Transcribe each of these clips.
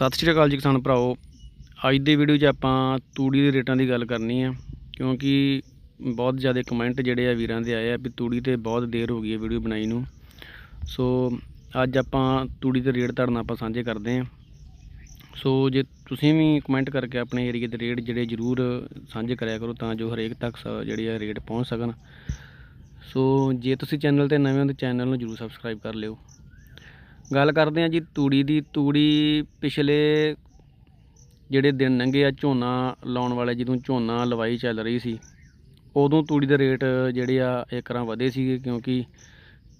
ਸਤਿ ਸ਼੍ਰੀ ਅਕਾਲ ਜੀ ਕਿਸਾਨ ਭਰਾਓ ਅੱਜ ਦੇ ਵੀਡੀਓ 'ਚ ਆਪਾਂ ਤੂੜੀ ਦੇ ਰੇਟਾਂ ਦੀ ਗੱਲ ਕਰਨੀ ਆ, ਕਿਉਂਕਿ ਬਹੁਤ ਜ਼ਿਆਦਾ ਕਮੈਂਟ ਜਿਹੜੇ ਆ ਵੀਰਾਂ ਦੇ ਆਏ ਆ ਵੀ ਤੂੜੀ ਤੇ ਬਹੁਤ ਦੇਰ ਹੋ ਗਈ ਹੈ ਵੀਡੀਓ ਬਣਾਈ ਨੂੰ। ਸੋ ਅੱਜ ਆਪਾਂ ਤੂੜੀ ਦੇ ਰੇਟ ਤੁਹਾਡੇ ਨਾਲ ਆਪਾਂ ਸਾਂਝੇ ਕਰਦੇ ਹਾਂ ਸੋ ਜੇ ਤੁਸੀਂ ਵੀ ਕਮੈਂਟ ਕਰਕੇ ਆਪਣੇ ਏਰੀਆ ਦੇ ਰੇਟ ਜਿਹੜੇ ਜ਼ਰੂਰ ਸਾਂਝੇ ਕਰਿਆ ਕਰੋ ਤਾਂ ਜੋ ਹਰੇਕ ਤੱਕ ਸ- ਜਿਹੜੀ ਆ ਰੇਟ ਪਹੁੰਚ ਸਕਣ। ਸੋ ਜੇ ਤੁਸੀਂ ਚੈਨਲ ਤੇ ਨਵੇਂ ਹੋ ਤਾਂ ਚੈਨਲ ਨੂੰ ਜ਼ਰੂਰ ਸਬਸਕ੍ਰਾਈਬ ਕਰ ਲਿਓ। ਗੱਲ ਕਰਦੇ ਹਾਂ ਜੀ ਤੂੜੀ ਦੀ। ਤੂੜੀ ਪਿਛਲੇ ਜਿਹੜੇ ਦਿਨ ਲੰਘੇ ਆ, ਝੋਨਾ ਲਾਉਣ ਵਾਲੇ ਜਦੋਂ ਝੋਨਾ ਲਵਾਈ ਚੱਲ ਰਹੀ ਸੀ, ਉਦੋਂ ਤੂੜੀ ਦੇ ਰੇਟ ਜਿਹੜੇ ਆ ਏਕਰਾਂ ਵਧੇ ਸੀਗੇ ਕਿਉਂਕਿ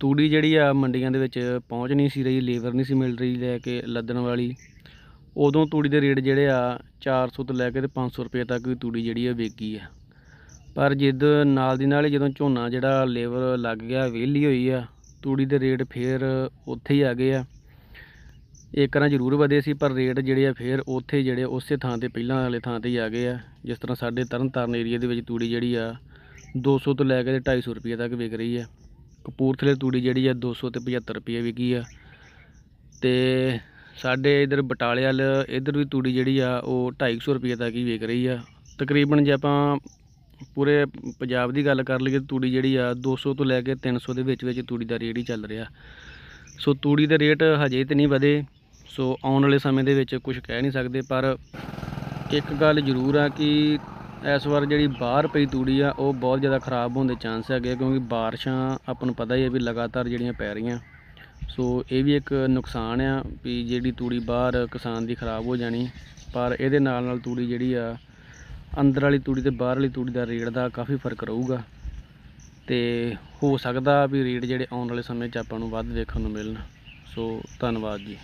ਤੂੜੀ ਜਿਹੜੀ ਆ ਮੰਡੀਆਂ ਦੇ ਵਿੱਚ ਪਹੁੰਚ ਨਹੀਂ ਸੀ ਰਹੀ, ਲੇਬਰ ਨਹੀਂ ਸੀ ਮਿਲ ਰਹੀ ਲੈ ਕੇ ਲੱਦਣ ਵਾਲੀ। ਉਦੋਂ ਤੂੜੀ ਦੇ ਰੇਟ ਜਿਹੜੇ ਆ 400 ਤੋਂ ਲੈ ਕੇ ਤੇ 500 ਰੁਪਏ ਤੱਕ ਵੀ ਤੂੜੀ ਜਿਹੜੀ ਆ ਵੇਚੀ ਆ। ਪਰ ਜਿੱਦ ਨਾਲ ਦੀ ਨਾਲ ਹੀ ਜਦੋਂ ਝੋਨਾ ਜਿਹੜਾ ਲੇਬਰ ਲੱਗ ਗਿਆ, ਵਿਹਲੀ ਹੋਈ ਆ ਤੂੜੀ ਦੇ ਰੇਟ ਫੇਰ ਉੱਥੇ ਹੀ ਆ ਗਏ ਆ। ਏਕਰਾਂ ਜ਼ਰੂਰ ਵਧੇ ਸੀ, ਪਰ ਰੇਟ ਜਿਹੜੇ ਆ ਫੇਰ ਉੱਥੇ ਹੀ ਜਿਹੜੇ ਉਸੇ ਥਾਂ ਤੇ, ਪਹਿਲਾਂ ਵਾਲੇ ਥਾਂ ਤੇ ਹੀ ਆ ਗਏ ਆ। ਜਿਸ ਤਰ੍ਹਾਂ ਸਾਡੇ ਤਰਨਤਾਰਨ ਏਰੀਆ ਦੇ ਵਿੱਚ ਤੂੜੀ ਜਿਹੜੀ ਆ 200 ਤੋਂ ਲੈ ਕੇ ਤੇ 250 ਰੁਪਏ ਤੱਕ ਵਿਕ ਰਹੀ ਆ। ਕਪੂਰਥਲੇ ਤੂੜੀ ਜਿਹੜੀ ਆ 200 ਤੇ 75 ਰੁਪਏ ਵਿਕੀ ਆ। ਤੇ ਸਾਡੇ ਇਧਰ ਬਟਾਲੇ ਵਾਲ, ਇਧਰ ਵੀ ਤੂੜੀ ਜਿਹੜੀ ਆ, ਉਹ 250 ਰੁਪਏ ਤੱਕ ਹੀ ਵਿਕ ਰਹੀ ਆ। ਤਕਰੀਬਨ ਜੇ ਆਪਾਂ ਪੂਰੇ ਪੰਜਾਬ ਦੀ ਗੱਲ ਕਰ ਲਈਏ ਤੂੜੀ ਜਿਹੜੀ ਆ 200 ਤੋਂ ਲੈ ਕੇ 300 ਦੇ ਵਿੱਚ ਵਿੱਚ ਤੂੜੀ ਦਾ ਰੇਟ ਹੀ ਚੱਲ ਰਿਹਾ। ਸੋ ਤੂੜੀ ਦੇ ਰੇਟ ਹਜੇ ਤੇ ਨਹੀਂ ਵਧੇ। ਸੋ ਆਉਣ ਵਾਲੇ ਸਮੇਂ ਦੇ ਵਿੱਚ ਕੁਝ ਕਹਿ ਨਹੀਂ ਸਕਦੇ, ਪਰ ਇੱਕ ਗੱਲ ਜ਼ਰੂਰ ਆ ਕਿ ਇਸ ਵਾਰ ਜਿਹੜੀ ਬਾਹਰ ਪਈ ਤੂੜੀ ਆ, ਉਹ ਬਹੁਤ ਜ਼ਿਆਦਾ ਖਰਾਬ ਹੋਣ ਦੇ ਚਾਂਸ ਹੈਗੇ ਕਿਉਂਕਿ ਬਾਰਿਸ਼ਾਂ ਆਪਾਂ ਨੂੰ ਪਤਾ ਹੀ ਹੈ ਵੀ ਲਗਾਤਾਰ ਜਿਹੜੀਆਂ ਪੈ ਰਹੀਆਂ। ਸੋ ਇਹ ਵੀ ਇੱਕ ਨੁਕਸਾਨ ਆ ਵੀ ਜਿਹੜੀ ਤੂੜੀ ਬਾਹਰ ਕਿਸਾਨ ਦੀ ਖਰਾਬ ਹੋ ਜਾਣੀ, ਪਰ ਇਹਦੇ ਨਾਲ ਨਾਲ ਤੂੜੀ ਜਿਹੜੀ ਆ ਅੰਦਰ ਵਾਲੀ ਤੂੜੀ ਤੇ ਬਾਹਰ ਵਾਲੀ ਤੂੜੀ ਦਾ ਰੇਟ ਦਾ ਕਾਫੀ ਫ਼ਰਕ ਰਹੂਗਾ। ਤੇ ਹੋ ਸਕਦਾ ਵੀ ਰੇਟ ਜਿਹੜੇ ਆਉਣ ਵਾਲੇ ਸਮੇਂ 'ਚ ਆਪਾਂ ਨੂੰ ਵੱਧ ਵੇਖਣ ਨੂੰ ਮਿਲਣ। ਸੋ ਧੰਨਵਾਦ ਜੀ।